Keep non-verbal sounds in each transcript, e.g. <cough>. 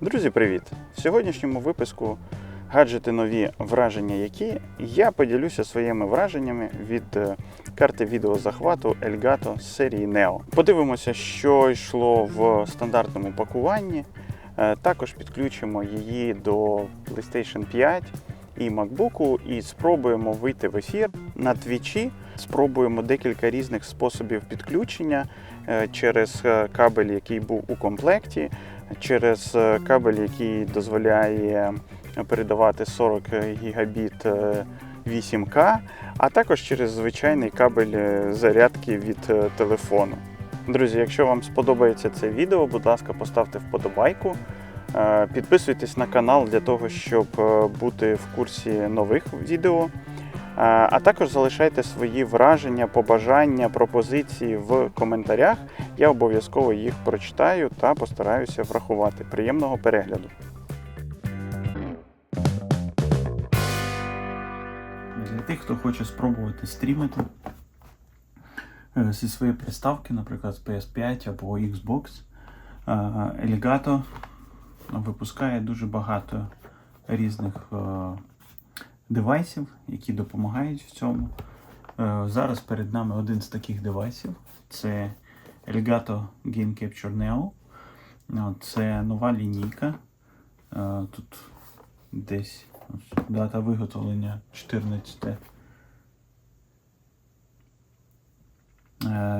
Друзі, привіт! В сьогоднішньому випуску гаджети нові враження, які я поділюся своїми враженнями від е, карти відеозахвату Elgato з серії Neo. Подивимося, що йшло в стандартному пакуванні. Е, Також підключимо її до PlayStation 5 і MacBook і спробуємо вийти в ефір на твічі. Спробуємо декілька різних способів підключення е, через кабель, який був у комплекті, через е, кабель, який дозволяє передавати 40 гігабіт е, 8К, а також через звичайний кабель е, зарядки від е, телефону. Друзі, якщо вам сподобається це відео, будь ласка, поставте вподобайку. Е, Підписуйтесь на канал для того, щоб е, бути в курсі нових відео. Е, А також залишайте свої враження, побажання, пропозиції в коментарях. Я обов'язково їх прочитаю та постараюся врахувати. Приємного перегляду. Для тих, хто хоче спробувати стрімити е, зі своєї приставки, наприклад, з PS5 або Xbox, е, Elgato випускає дуже багато різних е, девайсів, які допомагають в цьому. Е, Зараз перед нами один з таких девайсів. Це Elgato Game Capture Neo. Е, Це нова лінійка. Е, Тут десь дата виготовлення 14 е,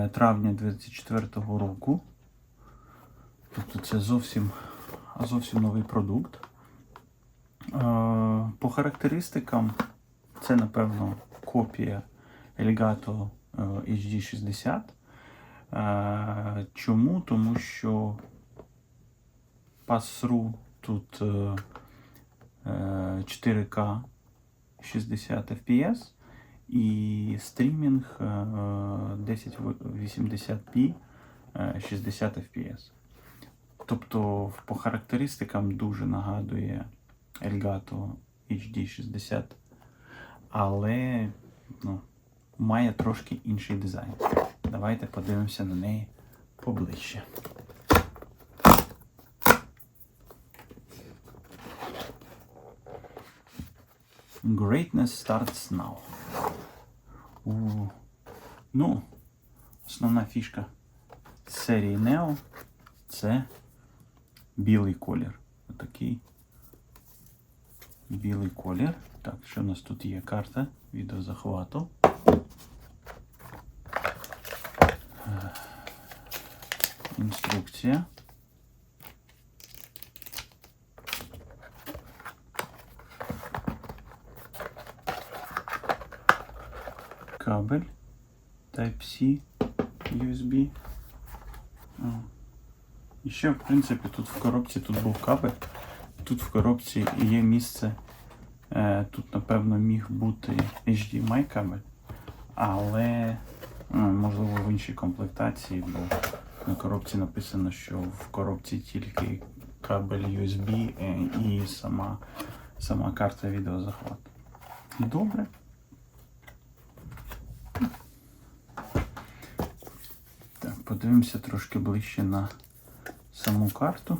травня 2024 року. Тобто це зовсім, зовсім новий продукт. По характеристикам це, напевно, копія Elgato е, HD60. Е, Чому? Тому що pass-through тут е, е, 4К 60 FPS і стрімінг е, 1080p е, 60 FPS. Тобто по характеристикам дуже нагадує Elgato HD60, але ну, має трошки інший дизайн. Давайте подивимося на неї поближче. Greatness starts now. У, ну, основна фішка серії Neo це білий колір. Отакий білий колір. Так, що у нас тут є карта відеозахвату. Е, Інструкція. Кабель Type-C USB. І ще, в принципі, тут в коробці тут був кабель. Тут в коробці є місце. Е, тут, напевно, міг бути HDMI кабель, але ну, можливо в іншій комплектації, бо на коробці написано, що в коробці тільки кабель USB е, і сама, сама карта відеозахвату. Добре. Так, подивимося трошки ближче на саму карту.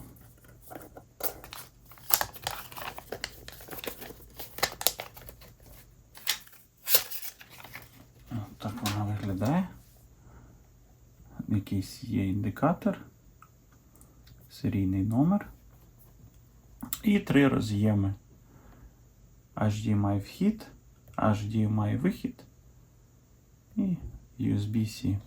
От Так вона виглядає. Якийсь є індикатор, серійний номер. І три роз'єми. HDMI вхід, HDMI вихід і USB-C.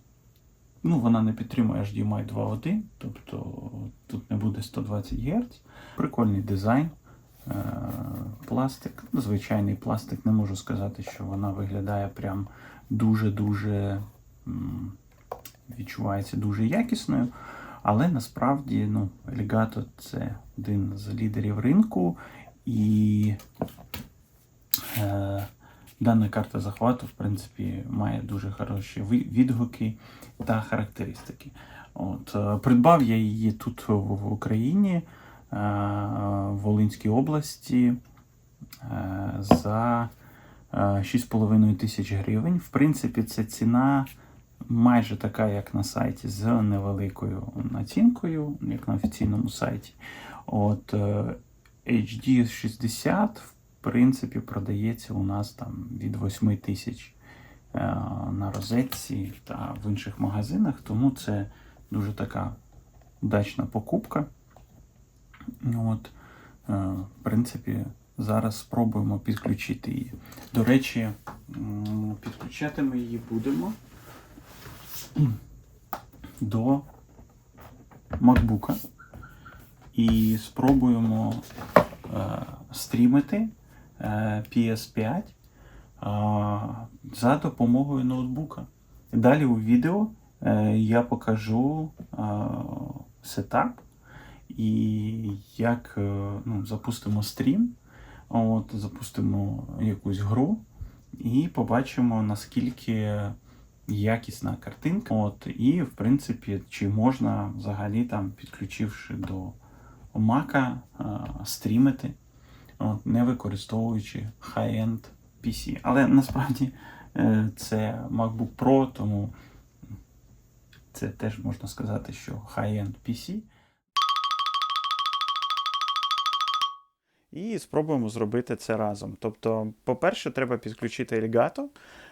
Ну, вона не підтримує HDMI 2.1, тобто тут не буде 120 Гц. Прикольний дизайн. Е, Пластик, ну, звичайний пластик, не можу сказати, що вона виглядає прям дуже-дуже відчувається дуже якісною. Але насправді ну, Elgato це один з лідерів ринку, і е, дана карта захвату, в принципі, має дуже хороші відгуки та характеристики. От, е, придбав я її тут в Україні, е, в Волинській області е, за е, 6,5 тисяч гривень. В принципі, це ціна майже така, як на сайті, з невеликою націнкою, як на офіційному сайті. От е, HD 60, в принципі, продається у нас там від 8 тисяч е, на розетці та в інших магазинах, тому це дуже така удачна покупка. От, е, в принципі, зараз спробуємо підключити її. До речі, підключати ми її будемо до MacBook і спробуємо е, стрімити е, PS5 е, за допомогою ноутбука. Далі у відео е, я покажу е, сетап і як е, ну, запустимо стрім, от, запустимо якусь гру і побачимо, наскільки якісна картинка. От, і, в принципі, чи можна взагалі там, підключивши до е, стрімити, от, не використовуючи high-end PC. Але насправді е, це MacBook Pro, тому це теж можна сказати, що high-end PC. І спробуємо зробити це разом. Тобто, по-перше, треба підключити Elgato.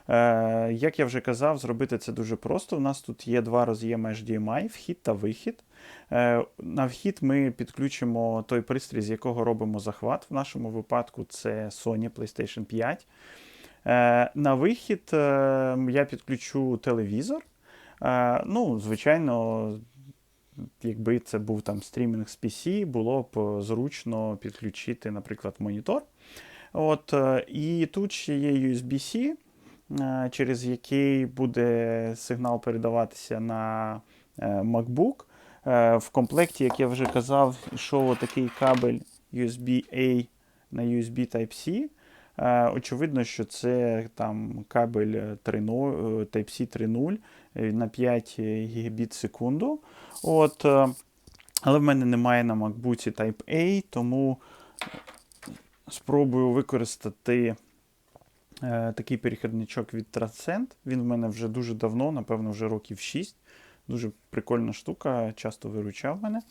Е, як я вже казав, зробити це дуже просто. У нас тут є два роз'єми HDMI, вхід та вихід. Е, на вхід ми підключимо той пристрій, з якого робимо захват. В нашому випадку це Sony PlayStation 5. Е, на вихід я підключу телевізор. Ну, звичайно, якби це був там стрімінг з PC, було б зручно підключити, наприклад, монітор. От, І тут ще є USB-C, через який буде сигнал передаватися на е, MacBook. Е, В комплекті, як я вже казав, йшов такий кабель USB-A на USB Type-C. Е, Очевидно, що це там кабель 3.0, е, Type-C 3.0 е, на 5 гігабіт в секунду. От, е, але в мене немає на MacBook Type A, тому спробую використати е, такий перехідничок від Transcend. Він в мене вже дуже давно, напевно, вже років 6. Дуже прикольна штука, часто виручав мене.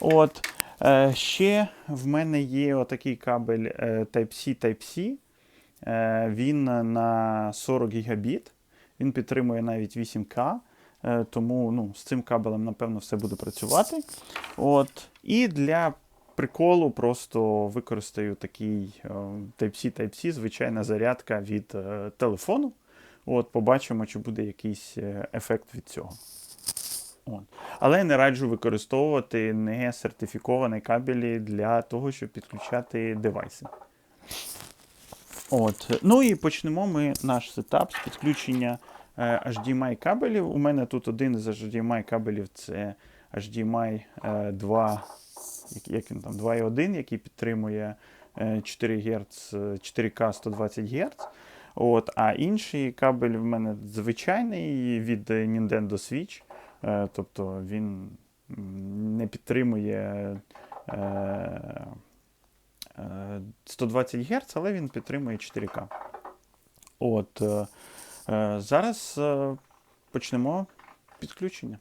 От, е, ще в мене є отакий кабель е, Type-C Type-C. Е, він на 40 гігабіт. Він підтримує навіть 8К. Е, тому ну, з цим кабелем, напевно, все буде працювати. От. І для приколу просто використаю такий е, Type-C Type-C, звичайна зарядка від е, телефону. От, Побачимо, чи буде якийсь е, ефект від цього. От. Але не раджу використовувати не сертифіковані кабелі для того, щоб підключати девайси. От. Ну і почнемо ми наш сетап з підключення HDMI кабелів. У мене тут один із HDMI кабелів це HDMI е, 2, як- він там, 2.1, який підтримує е, 4 Гц, 4К 120 Гц. От, а інший кабель в мене звичайний від Nintendo Switch. Е, тобто він не підтримує е, е, 120 Гц, але він підтримує 4К. От, е, е, зараз е, почнемо підключення.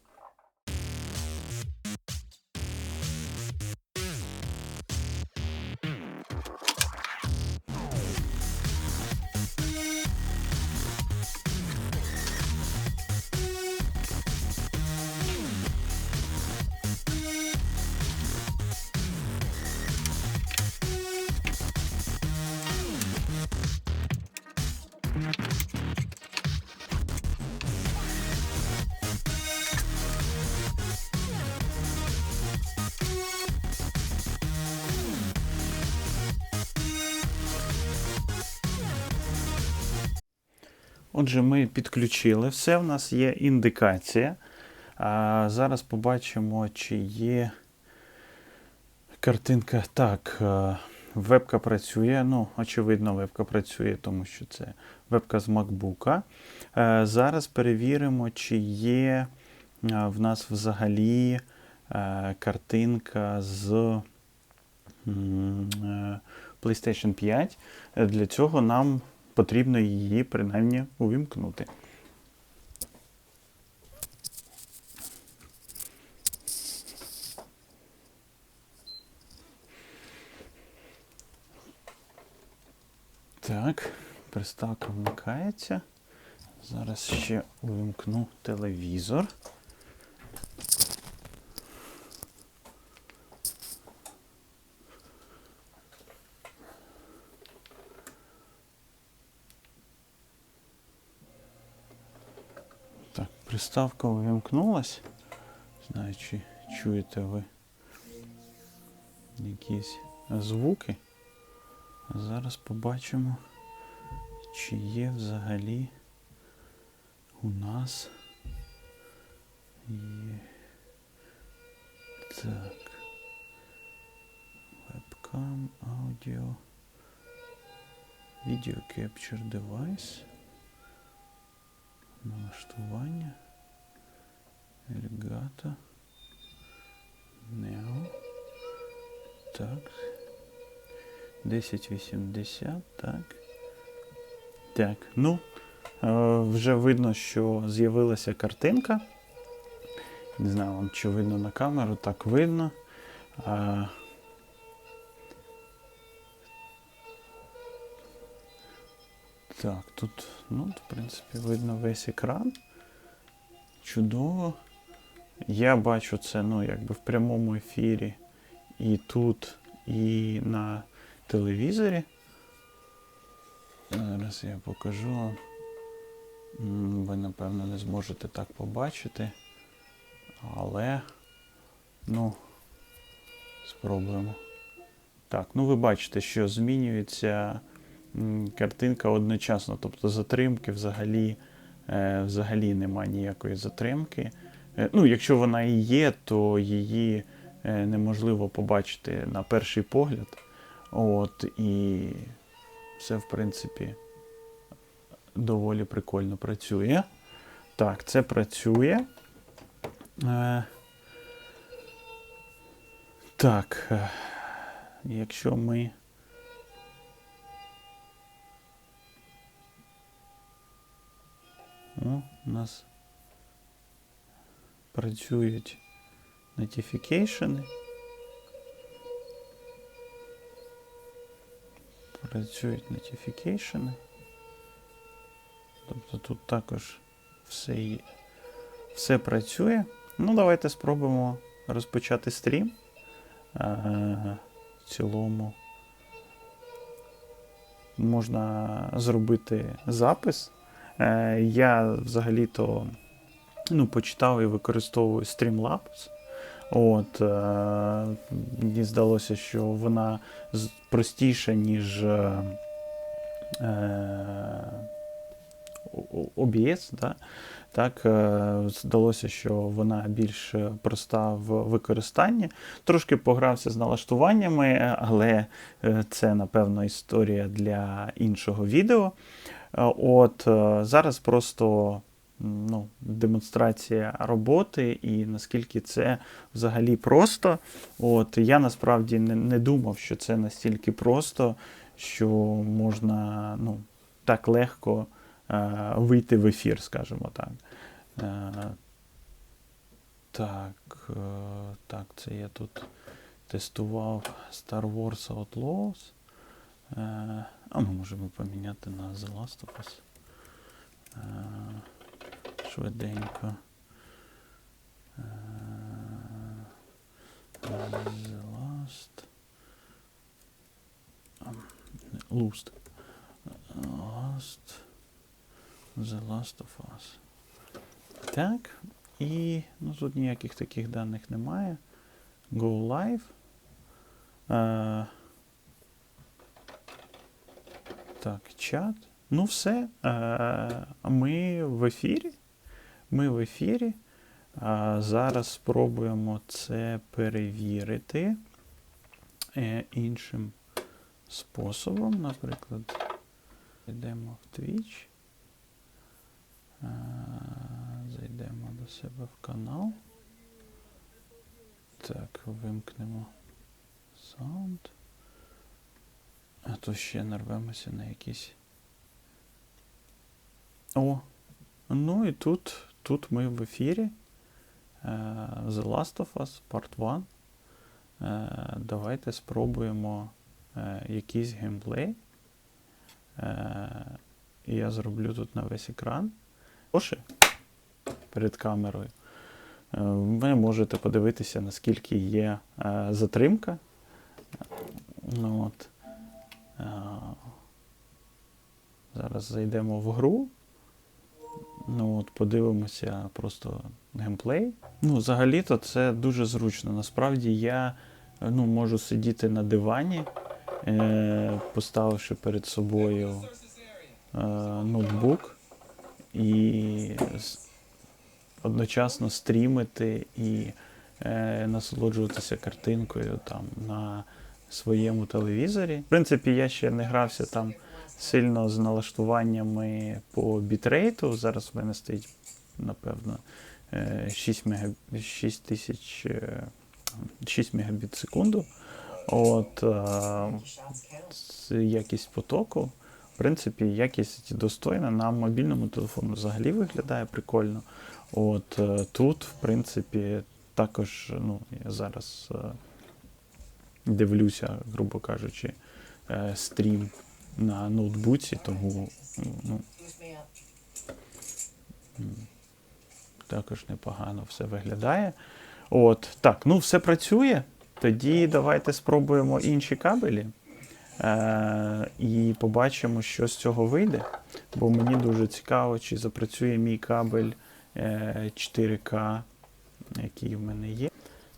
Отже, ми підключили все. У нас є індикація. А зараз побачимо, чи є картинка. Так, е, вебка працює. Ну, очевидно, вебка працює, тому що це вебка з MacBook. Е, Зараз перевіримо, чи є е, в нас взагалі картинка з PlayStation 5. Е, Для цього нам потрібно її принаймні увімкнути. Так, приставка вмикається. Зараз ще увімкну телевізор. Так, приставка увімкнулась. Знаю, чи чуєте ви якісь звуки. Зараз побачимо, чи є взагалі у нас є. Так. Webcam, аудіо. Video Capture Device. Налаштування. Elgato. Neo. Так. 1080, так. Так, ну, е, вже видно, що з'явилася картинка. Не знаю вам, чи видно на камеру, так видно. Так, тут, ну, в принципі, видно весь екран. Чудово. Я бачу це, ну, якби в прямому ефірі і тут, і на телевізорі. Зараз я покажу Ви, напевно, не зможете так побачити. Але, ну, спробуємо. Так, ну ви бачите, що змінюється картинка одночасно. Тобто затримки взагалі, е, взагалі немає ніякої затримки. Е, ну, якщо вона і є, то її е, неможливо побачити на перший погляд. От, і все, в принципі, доволі прикольно працює. Так, це працює. Е, так, якщо ми. О, у нас працюють notification. Працюють notification. Тобто тут також все, є- все працює. Ну, давайте спробуємо розпочати стрім. Е, В цілому можна зробити запис. Е, Я взагалі-то ну, почитав і використовую Streamlabs. От, е, мені здалося, що вона простіша, ніж е, е, OBS. Да? Так, е, здалося, що вона більш е, проста в використанні. Трошки погрався з налаштуваннями, е, але е, це, напевно, історія для іншого відео. Е, От е, зараз просто ну, демонстрація роботи і наскільки це взагалі просто. От я насправді не, не думав, що це настільки просто, що можна ну, так легко е, вийти в ефір, скажімо так. Е, так, е, так, це я тут тестував Star Wars Outlaws. Е, а ми можемо поміняти на The Last of Us. Е, швиденько. The Last. а, Lust. Last. The Last of Us. Так. І ну, тут ніяких таких даних немає. Go live. Е, так, чат. Ну, все. Е, ми в ефірі. Ми в ефірі. А зараз спробуємо це перевірити е, іншим способом. Наприклад, йдемо в Twitch. Зайдемо до себе в канал. Так, вимкнемо саунд. А то ще нарвемося на якісь. О! Ну і тут, тут ми в ефірі. Е, The Last of Us Part 1. Е, Давайте спробуємо е, якийсь геймплей. Я зроблю тут на весь екран. Оші перед камерою. Ви можете подивитися, наскільки є затримка. Ну, от. Зараз зайдемо в гру. Ну, от, подивимося просто геймплей. Ну, взагалі-то це дуже зручно. Насправді я ну, можу сидіти на дивані, е, поставивши перед собою е, ноутбук і одночасно стрімити і е, насолоджуватися картинкою там на своєму телевізорі. В принципі, я ще не грався там сильно з налаштуваннями по бітрейту. Зараз в мене стоїть, напевно, е, 6, мега... 6 тисяч е, 6 мегабіт в секунду. От, е, якість потоку. В принципі, якість достойна. На мобільному телефону взагалі виглядає прикольно. От е, тут, в принципі, також ну, я зараз е, дивлюся, грубо кажучи, е, стрім на ноутбуці, тому ну, також непогано все виглядає. От, так, ну все працює. Тоді давайте спробуємо інші кабелі. Е, і побачимо, що з цього вийде. Бо мені дуже цікаво, чи запрацює мій кабель е, 4К, який в мене є.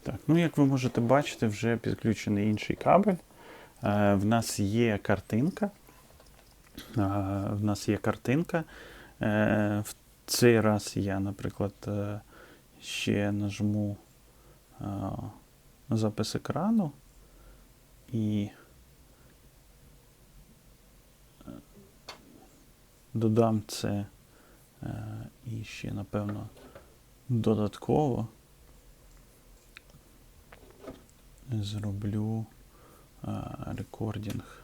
Так, ну як ви можете бачити, вже підключений інший кабель. Е, в нас є картинка. В нас є картинка. Е, в цей раз я, наприклад, е, ще нажму запис екрану і е, додам це і ще, напевно, додатково зроблю рекордінг.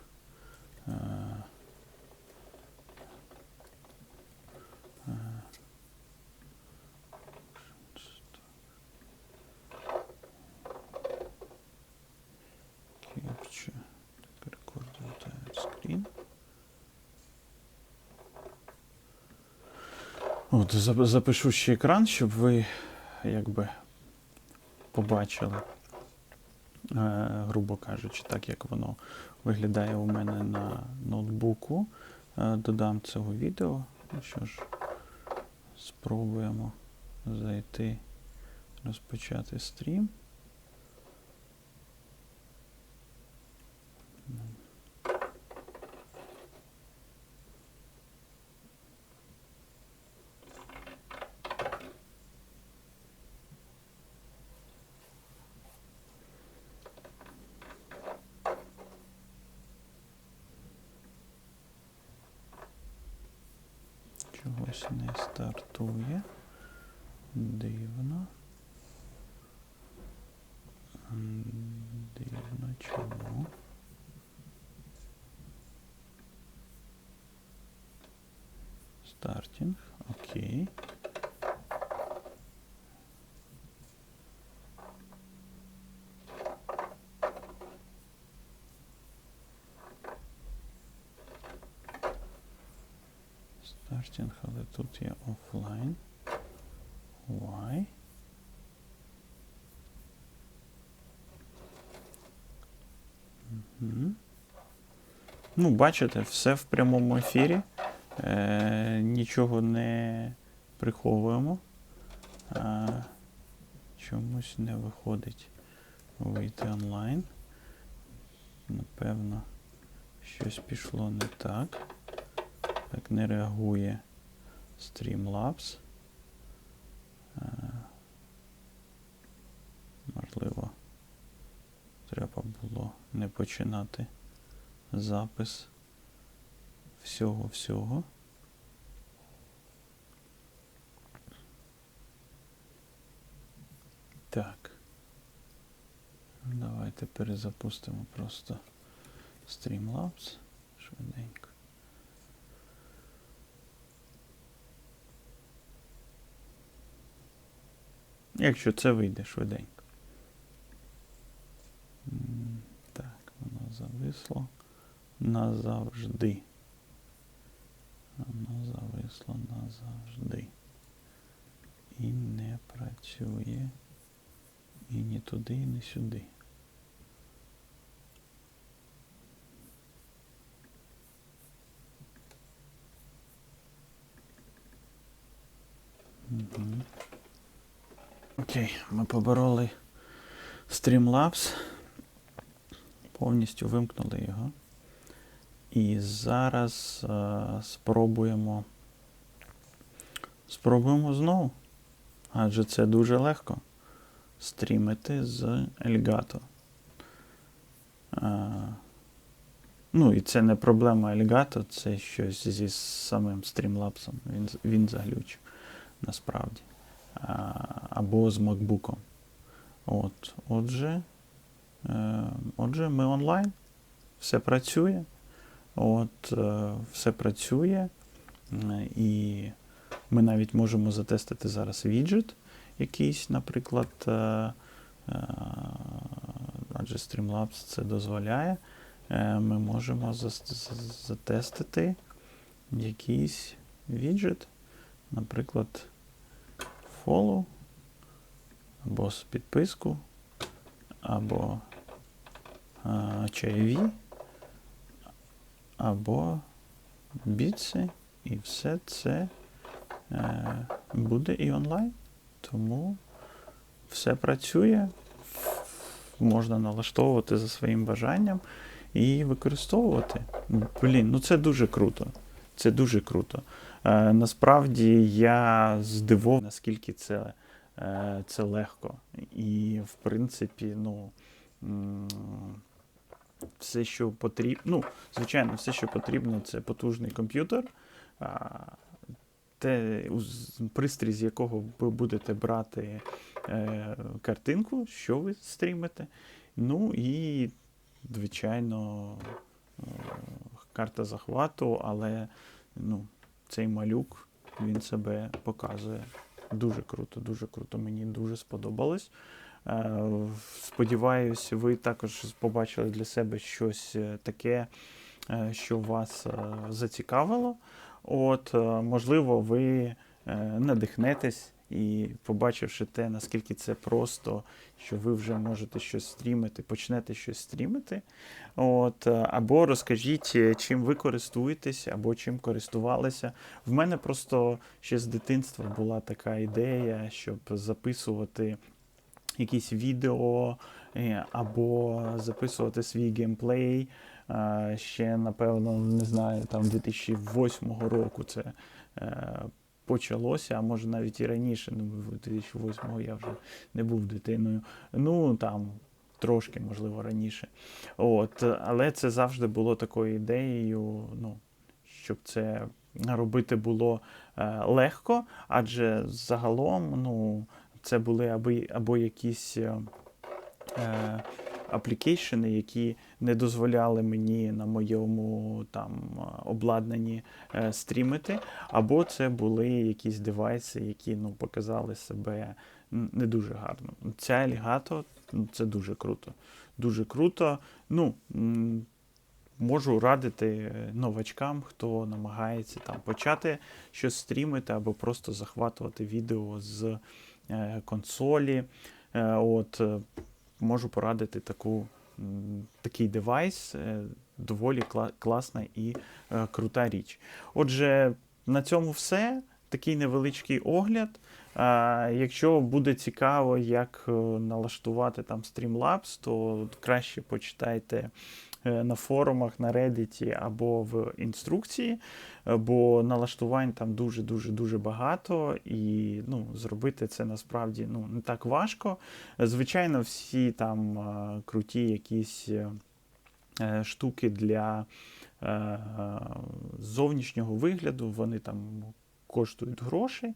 От, запишу ще екран, щоб ви якби побачили, е, грубо кажучи, так як воно виглядає у мене на ноутбуку. Е, додам цього відео. Ну що ж, спробуємо зайти, розпочати стрім. Дивно. Дивно чому. Стартінг. Окей. Стартінг, але тут є офлайн. Мгм. Ну, бачите, все в прямому ефірі. Е, нічого не приховуємо. А, чомусь не виходить вийти онлайн. Напевно, щось пішло не так. Так не реагує Streamlabs. Е, Можливо, треба було не починати запис всього-всього. Так. Давайте перезапустимо просто Streamlabs швиденько. Якщо це вийде швиденько. М, Так, воно зависло назавжди. Воно зависло назавжди. І не працює. І ні туди, і ні сюди. Мгм. Окей, ми побороли Streamlabs. Повністю вимкнули його. І зараз е, спробуємо. Спробуємо знову. Адже це дуже легко стрімити з Elgato. Е, ну, і це не проблема Elgato, це щось зі самим Streamlabs. Він, він заглючив насправді. А, або з MacBook. От, отже, е, отже, ми онлайн. Все працює. От, е, все працює. І ми навіть можемо затестити зараз віджит якийсь, наприклад. е, е, Адже Streamlabs це дозволяє. Е, Ми можемо затестити якийсь віджит, наприклад, follow, або підписку, або чайові, або біци, і все це е, буде і онлайн. Тому все працює, можна налаштовувати за своїм бажанням і використовувати. Блін, ну це дуже круто. Це дуже круто. Е, насправді я здивований, наскільки це, е, це легко. І, в принципі, ну. Все, що потрібно, ну, звичайно, все, що потрібно, це потужний комп'ютер, те, пристрій, з якого ви будете брати е, картинку, що ви стрімите. Ну і, звичайно, е, карта захвату, але ну, цей малюк він себе показує дуже круто, дуже круто. Мені дуже сподобалось. Е, Сподіваюсь, ви також побачили для себе щось е, таке, е, що вас зацікавило. От, можливо, ви надихнетесь і, побачивши те, наскільки це просто, що ви вже можете щось стрімити, почнете щось стрімити. От, або розкажіть, чим ви користуєтесь, або чим користувалися. В мене просто ще з дитинства була така ідея, щоб записувати якісь відео е, або записувати свій геймплей. Е, Ще, напевно, не знаю, там 2008 року це е, почалося, а може навіть і раніше. Ну, 2008 я вже не був дитиною. Ну там трошки, можливо, раніше. От, але це завжди було такою ідеєю, ну, щоб це робити було е, легко, адже загалом, ну, це були або, або якісь е, е, аплікейшени, які не дозволяли мені на моєму там е, обладнанні е, стрімити, або це були якісь девайси, які ну, показали себе не дуже гарно. Ця Elgato ну, це дуже круто. Дуже круто. Ну, можу радити новачкам, хто намагається там почати щось стрімити або просто захватувати відео з е, консолі. Е, от, е, можу порадити таку, такий девайс, е, доволі класна і е, крута річ. Отже, на цьому все. Такий невеличкий огляд. Якщо буде цікаво, як е, налаштувати там Streamlabs, то краще почитайте е, на форумах, на Reddit або в інструкції, е, бо налаштувань там дуже-дуже дуже багато, і ну, зробити це насправді ну, не так важко. Звичайно, всі там е, круті якісь е, е, штуки для е, зовнішнього вигляду, вони там коштують грошей.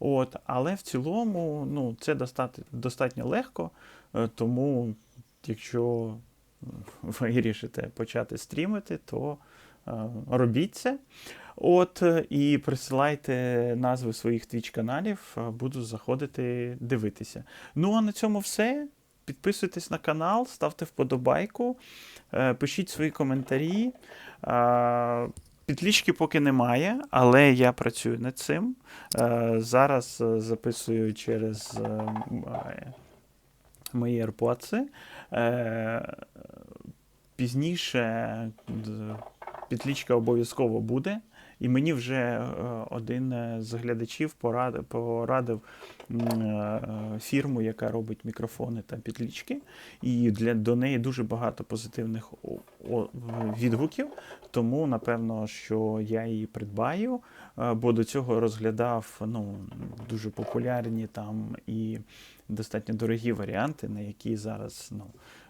От, але в цілому ну, це достатньо, достатньо легко, е, тому якщо <laughs> вирішите почати стрімити, то е, робіть це. От, е, і присилайте назви своїх твіч каналів, буду заходити дивитися. Ну а на цьому все. Підписуйтесь на канал, ставте вподобайку, е, пишіть свої коментарі. е, Підлічки поки немає, але я працюю над цим. Е, Зараз е, записую через е, е, мої AirPods. Е, Пізніше підлічка обов'язково буде. І мені вже е, один з глядачів порадив, порадив е, фірму, яка робить мікрофони та підлічки. І для, до неї дуже багато позитивних відгуків. Тому, напевно, що я її придбаю, е, бо до цього розглядав ну, дуже популярні там і достатньо дорогі варіанти, на які зараз ну,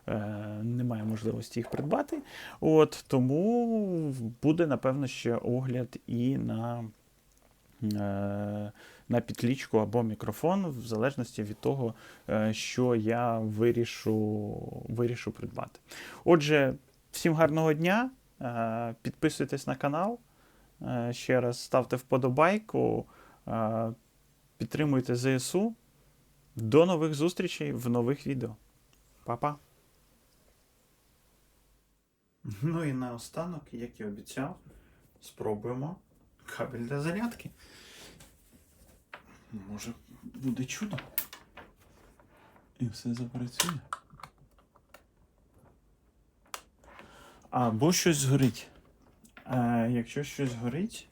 е, немає можливості їх придбати. От, тому буде, напевно, ще огляд і на, е, на підлічку або мікрофон, в залежності від того, е, що я вирішу, вирішу придбати. Отже, всім гарного дня. Підписуйтесь на канал. Ще раз ставте вподобайку, підтримуйте ЗСУ. До нових зустрічей в нових відео. Па-па! Ну і наостанок, як і обіцяв, спробуємо кабель для зарядки. Може, буде чудо. І все запрацює. Або щось згорить. Е, якщо щось горить,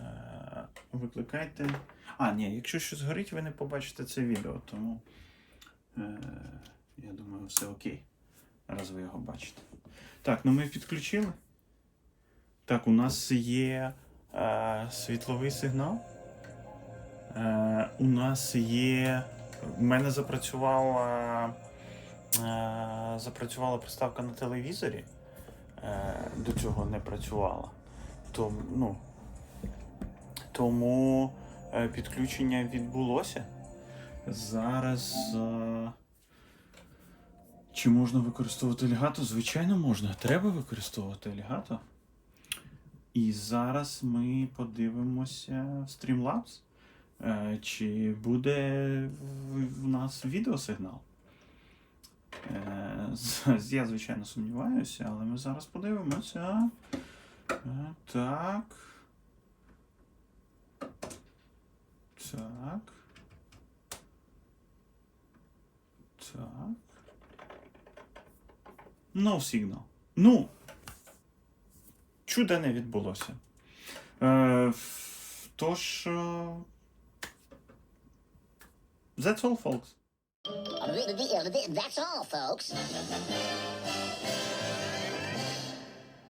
е, викликайте. А, ні, якщо щось горить, ви не побачите це відео, тому е, я думаю, все окей, раз ви його бачите. Так, ну ми підключили. Так, у нас є е, світловий сигнал. Е, у нас є. У мене запрацювала, е, запрацювала приставка на телевізорі. Е, до цього не працювала. Тому, ну, тому підключення відбулося. Зараз. Е, чи можна використовувати Elgato? Звичайно, можна. Треба використовувати Elgato. І зараз ми подивимося Streamlabs. Е, Чи буде в- в нас відеосигнал? Е, Я, звичайно, сумніваюся, але ми зараз подивимося. Е, Так. Так. Так. No signal. Ну. Чуда не відбулося. Е, тож. е, That's all, folks. That's all, folks.